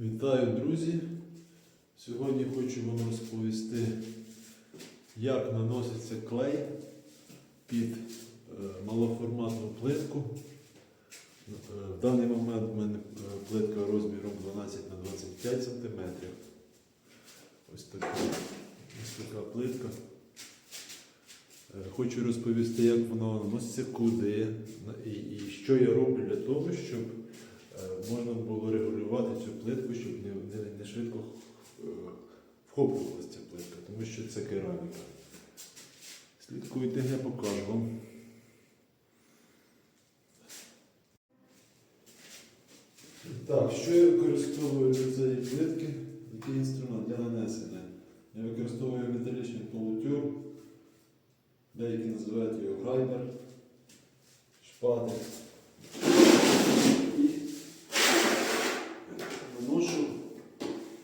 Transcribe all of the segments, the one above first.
Вітаю, друзі! Сьогодні хочу вам розповісти, як наноситься клей під е, малоформатну плитку. Е, В даний момент в мене е, плитка розміром 12 на 25 см. Ось така, ось така плитка. Хочу розповісти, як вона наноситься, куди і, і що я роблю для того, щоб можна було регулювати цю плитку, щоб не, не, не швидко е, вхоплювалася ця плитка, тому що це кераміка. Слідкуйте, я покажу вам. Так, що я використовую для цієї плитки? Який інструмент для нанесення? Я використовую металічний полутюр, деякі називають його грайдер, шпати. І наношу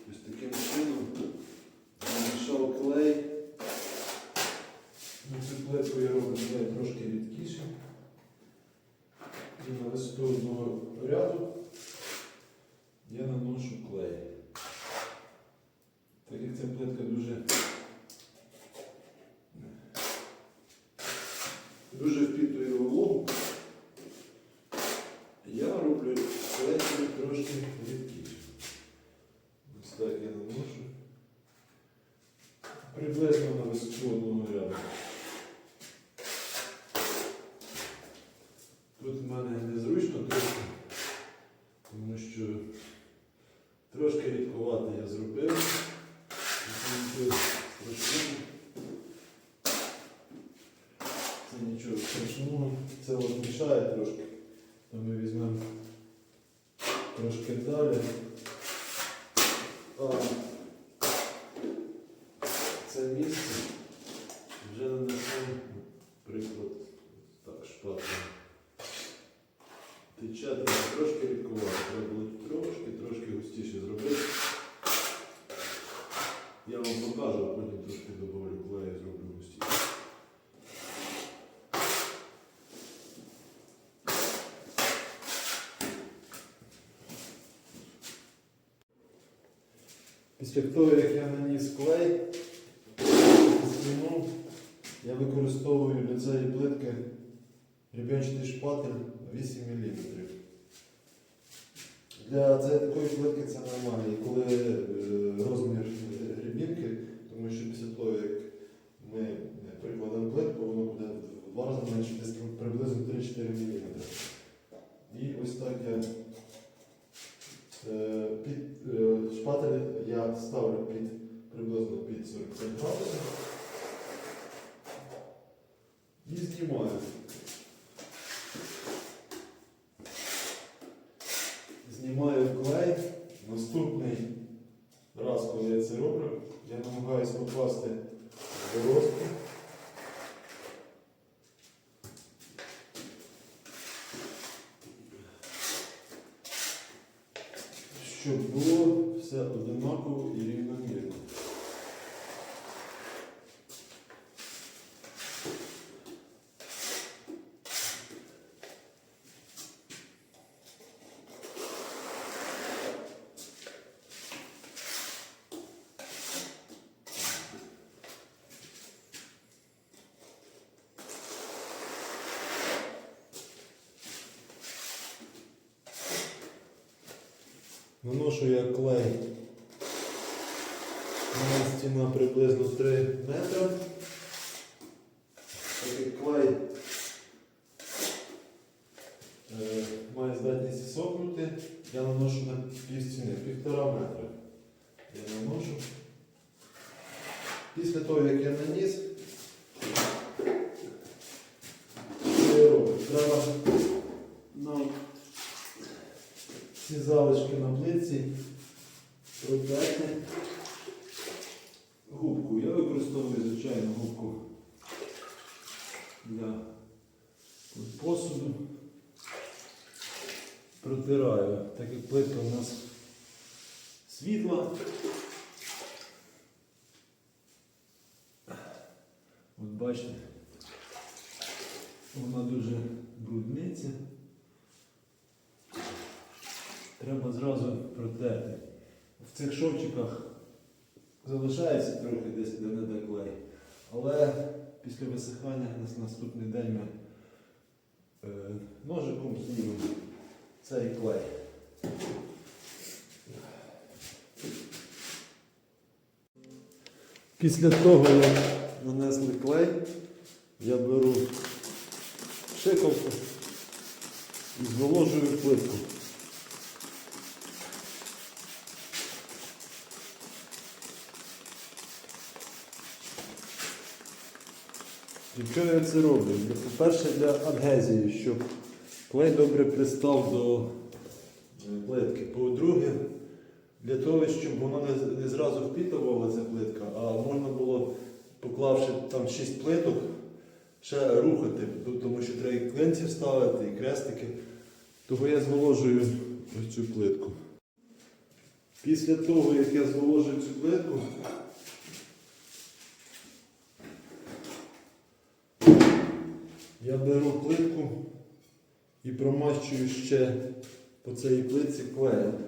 ось таким чином, намішав клей. На цю плитку я роблю клей трошки рідкіше. І на висоту одного ряду я наношу клей. Так як ця плитка дуже дуже впітує вологу, я роблю клей трошки рідкіше. Ось так я наношу. Приблизно на висоту одного ряду. Тут в мене незручно трохи, тому що трошки я зробив. Це нічого страшного. Це от мішає трошки. То ми візьмемо трошки далі. А це місце вже нанесемо, приклад, так, шпатлем. Тече треба трошки рідкувати, треба було трошки, трошки густіше зробити. Я вам покажу, а потім трошки добавлю клею, зроблю густіше. Після того, як я наніс клей, стіну, я використовую для цієї плитки ребенчатий шпатель 8 мм. Для такої плитки це нормально. І коли е, розмір грібінки, тому що після того, як ми е, прикладемо плитку, воно буде в два рази менше, приблизно 3-4 мм. І ось так я під е, шпатель я ставлю під приблизно під 45 градусів і знімаю. Знімаю клей. Наступний раз, коли я це роблю, я намагаюся покласти дорожку. Щоб було все одинаково і рівномірно. Наношу я клей. Моя стіна приблизно 3 метри. Так як клей е, має здатність сохнути, я наношу на пів стіни, півтора метра. Я наношу. Після того, як я наніс, що я роблю? Треба нам ці залишки на плитці протерти губку. Я використовую звичайну губку для посуду. Протираю, так у нас світла. От бачите, вона дуже брудниться. Треба зразу протерти. в цих шовчиках залишається трохи десь де не де клей. Але після висихання на наступний день ми е, ножиком знімемо цей клей. Після того, як нанесли клей, я беру шиковку і зволожую плитку. Для чого я це роблю? По-перше, для адгезії, щоб клей добре пристав до е, плитки. По-друге, для того, щоб воно не, не зразу впітувала ця плитка, а можна було, поклавши там 6 плиток, ще рухати, тому що треба і клинці ставити, і крестики. Того я зволожую ось цю плитку. Після того, як я зволожую цю плитку, я беру плитку і промащую ще по цій плитці клеєм.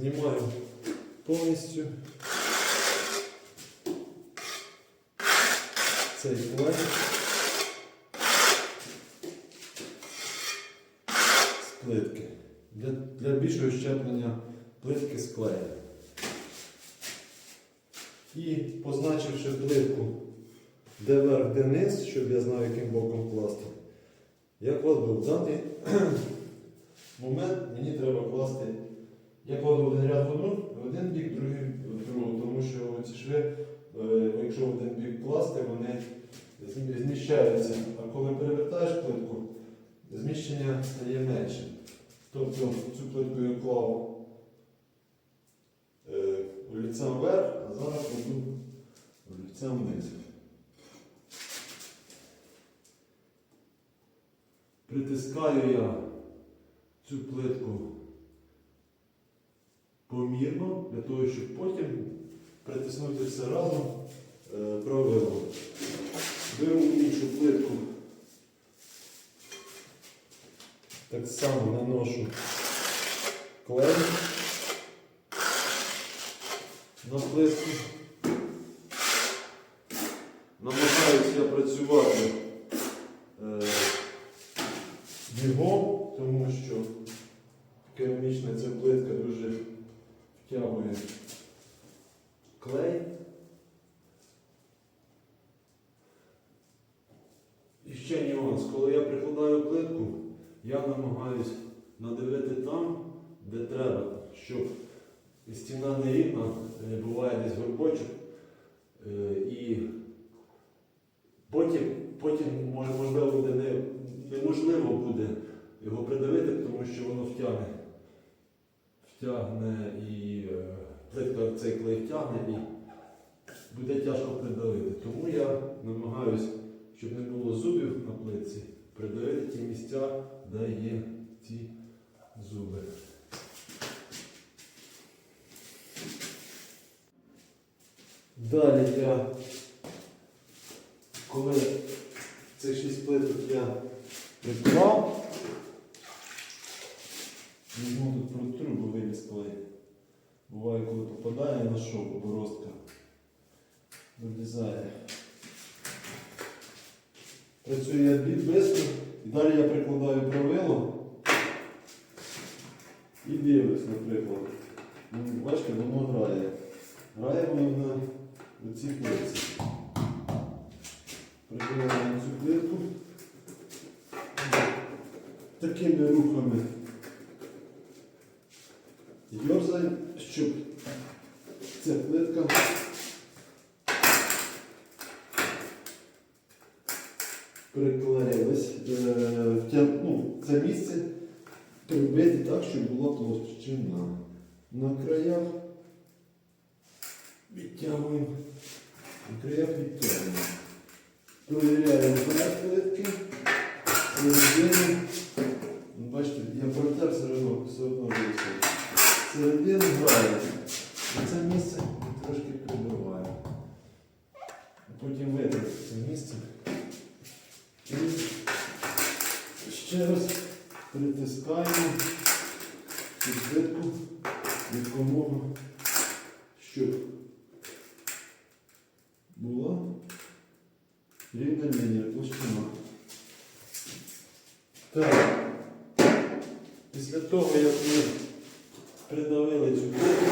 Знімаю повністю цей клей. З плитки. Для, для більшого щеплення плитки з. І позначивши плитку, де верх, де низ, щоб я знав, яким боком класти, я кладу в даний момент мені треба класти. Я кладу один ряд в одну, в один бік, другий в другу, тому що ці шви, е, якщо в один бік класти, вони зміщаються. А коли перевертаєш плитку, зміщення стає менше. Тобто цю плитку я клав е, олівцем вверх, а зараз кладу олівцем вниз. Притискаю я цю плитку помірно, для того, щоб потім притиснути все разом е, правило. Беру іншу плитку, так само наношу клей на плитку. Намагаюся я працювати е, бігом, тому що керамічна ця плитка дуже втягує клей. І ще нюанс, коли я прикладаю плитку, я намагаюсь надавити там, де треба, щоб стіна не рівна, буває десь горбочок. е, І потім, потім можливо, буде не, неможливо буде його придавити, тому що. Втягне і плитка цей клей втягне і буде тяжко придавити. Тому я намагаюсь, щоб не було зубів на плитці, придавити ті місця, де є ці зуби. Далі я, коли цих шість плиток я приклав, візьму тут протру, бо виліз клей. Буває, коли попадає на шов боростка, вилізає. Працюю я швидко, і далі я прикладаю правило і дивлюсь, наприклад. Ну, Бачите, воно грає. Грає воно на цій плитці. Прикладаємо цю плитку. Такими рухами йорзаємо, щоб ця плитка приклеїлась. Е, ну, це місце прибити так, щоб була площина. На краях відтягуємо, на краях відтягуємо. Провіряємо край плитки, середину. Ну, Бачите, я протер все одно, все одно вийшло. Середину грає. І це місце ми трошки прибиваємо. Потім витрати це місце. І Ще раз притискаємо цю плитку якомога, щоб була рівна лінія площина. Так. Після того, як ми придавили цю плитку,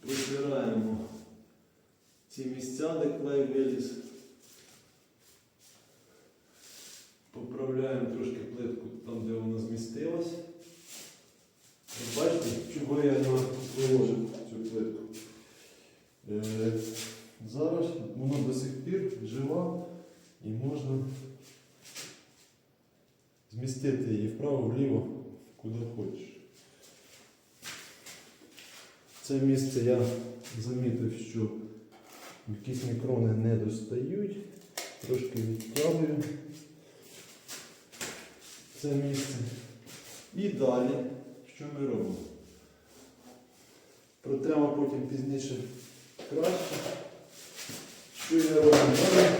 прибираємо ці місця, де клей виліз. Поправляємо трошки плитку там, де вона змістилась. Бачите, чого я виложив цю плитку. Е, зараз вона до сих пір жива і можна змістити її вправо, вліво, куди хочеш. Це місце я замітив, що якісь мікрони не достають. Трошки відтягую це місце. І далі, що ми робимо? Протремо потім пізніше краще. Що я роблю далі?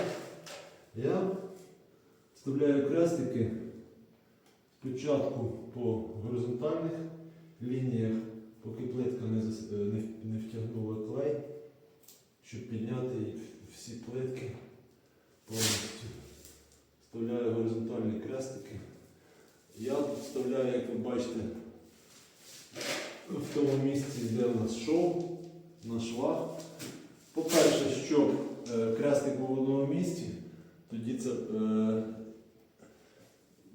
Я вставляю крестики спочатку по горизонтальних лініях, поки плитка не, зас- е, не, не втягнула клей, щоб підняти всі плитки повністю. Вставляю горизонтальні крестики. Я вставляю, як ви бачите, в тому місці, де у нас шов, на швах. По-перше, щоб е, крестик був в одному місці, тоді це е,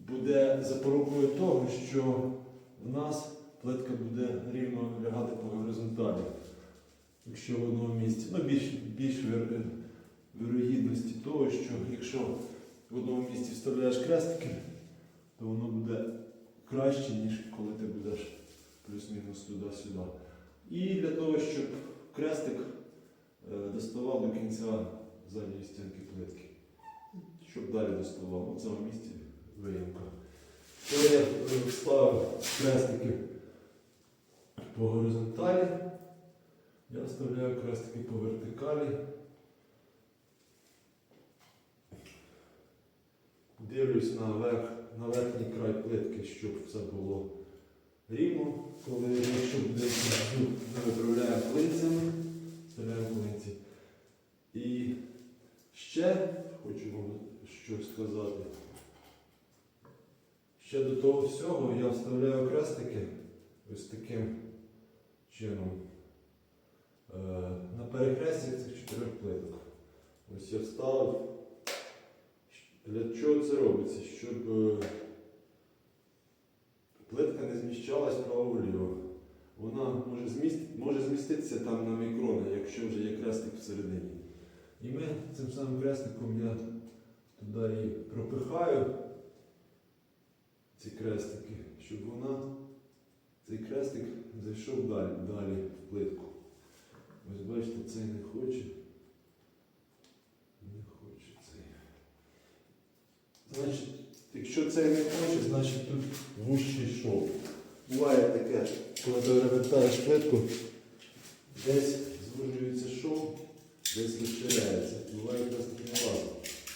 буде запорукою того, що в нас плитка буде рівно лягати по горизонталі. Якщо в одному місці. Ну, більш, більш вірогідності того, що якщо в одному місці вставляєш крестики, то воно буде краще, ніж коли ти будеш плюс-мінус туди-сюди. І для того, щоб крестик е, доставав до кінця задньої стінки плитки. Щоб далі доставав. У цьому місці виїмка. Коли я е, вставив крестики по горизонталі, я вставляю крестики по вертикалі. Дивлюсь на, верх, на верхній край плитки, щоб все було рівно. Коли якщо буде ми виправляємо клинцями, вставляємо клинці. І ще хочу вам щось сказати. Ще до того всього я вставляю крестики ось таким чином. Е, На перехресті цих чотирьох плиток. Ось я вставив. Для чого це робиться? Щоб е, плитка не зміщалась право-вліво. Вона може, зміст... може зміститися там на мікрони, якщо вже є крестик всередині. І ми цим самим крестиком я туди і пропихаю ці крестики, щоб вона, цей крестик зайшов далі, далі в плитку. Ось бачите, цей не хоче. Не хоче цей. Значить, якщо цей не хоче, значить тут вущий шов. Буває таке, коли ти перевертаєш плитку, десь звужується шов, десь розширяється. Буває якраз таки не.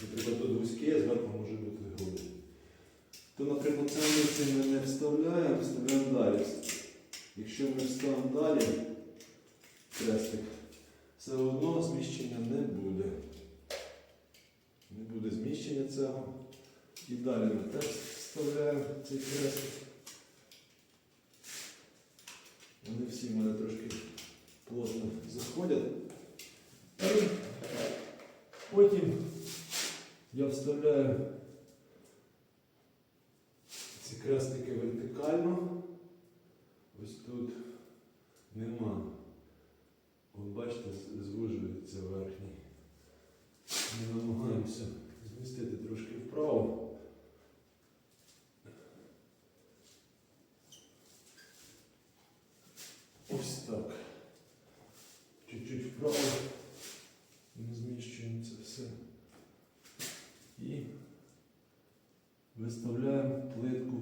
Наприклад, тут вузьке, зверху може бути грубий. То, наприклад, це місце ми не вставляємо, вставляємо далі. Якщо ми вставимо далі крестик, все одно зміщення не буде. Не буде зміщення цього. І далі ми теж вставляємо цей крестик. Вони всі в мене трошки плотно заходять. Потім я вставляю ці крестики вертикально. Ось тут нема. От бачите, звужується верхній. Ми намагаємося змістити трошки вправо. Ось так. Чуть-чуть вправо. Ми зміщуємо це все. І виставляємо плитку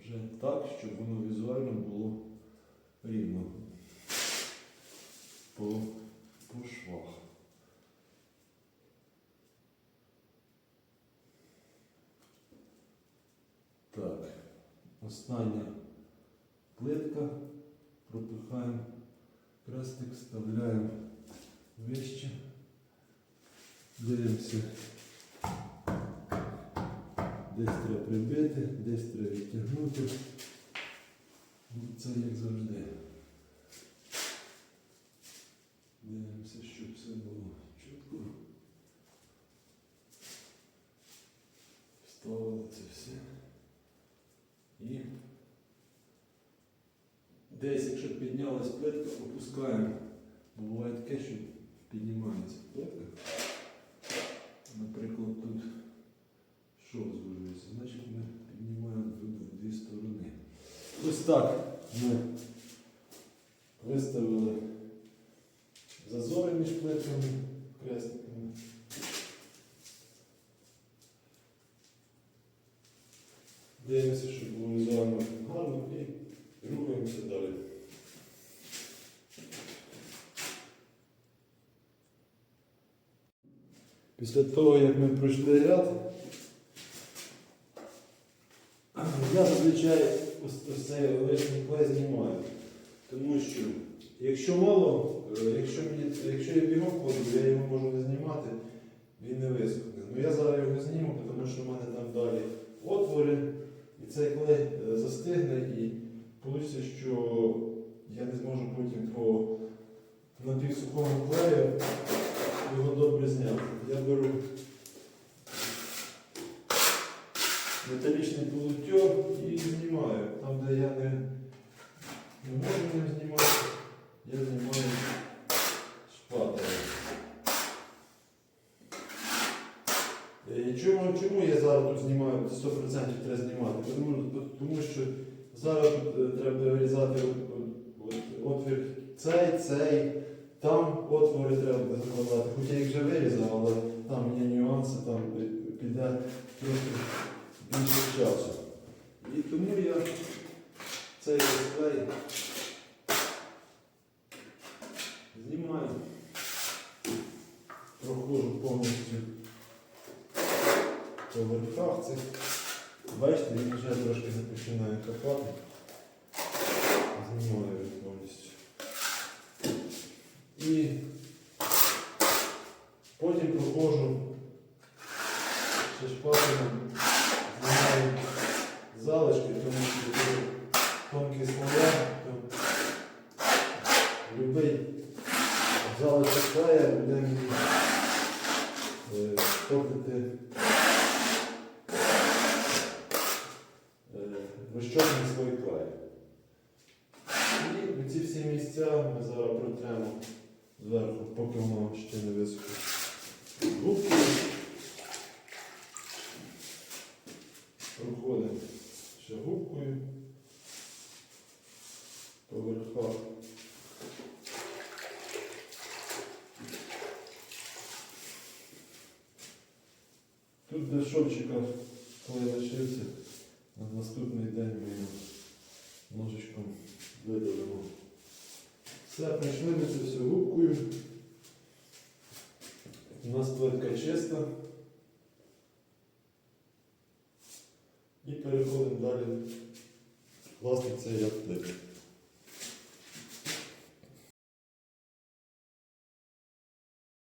вже так, щоб воно візуально було рівно по, по швах. Так, остання плитка. Пропихаємо крестик, вставляємо вище. Дивимося. Десь треба прибити, десь треба відтягнути. Ну, Це як завжди. Дивимося, щоб все було чітко. Вставили це все. І десь, якщо піднялась плитка, опускаємо. Буває таке, що піднімається плитка. Наприклад, тут що звужується? Значить ми піднімаємо тут в дві сторони. Ось так ми виставили зазори між плитками, крестиками. Дивимося, щоб було візуально гарно і рухаємося далі. Після того, як ми пройшли ряд, я зазвичай ось, ось цей лишній клей знімаю. Тому що якщо мало, е, якщо, мені, якщо я бігом ходжу, я його можу не знімати, він не висохне. Ну я зараз його зніму, тому що в мене там далі отвори, і цей клей застигне і вийде, що я не зможу потім по напівсухому клею його добре зняти. Я беру металічний полутьор і знімаю. Там, де я не, не можу ним знімати, я знімаю шпателем. Е, Чому, чому я зараз тут знімаю 100% треба знімати? Тому, тому що зараз тут е, треба вирізати от отвір цей, цей, там отвори треба закладати. Хоча я їх вже вирізав, але там є нюанси, там піде трохи більше часу. І тому я цей дисплей знімаю, проходжу повністю по верхах цих. Бачите, він вже трошки не починає копати. Знімаю його повністю. І потім проходжу ще шпателем, залишки, тому що тонкий слоя, то любий залишок клея буде мені е, портити е, слой клею. І ці всі місця ми зараз протремо зверху, поки воно ще не висохне. Губкою проходимо ще губкою по. Тут до шовчика, коли лишився, на наступний день ми його ножичком видалимо. Все, прийшли ми це все губкою. У нас плитка чиста. І переходимо далі. Власне, це як плитка.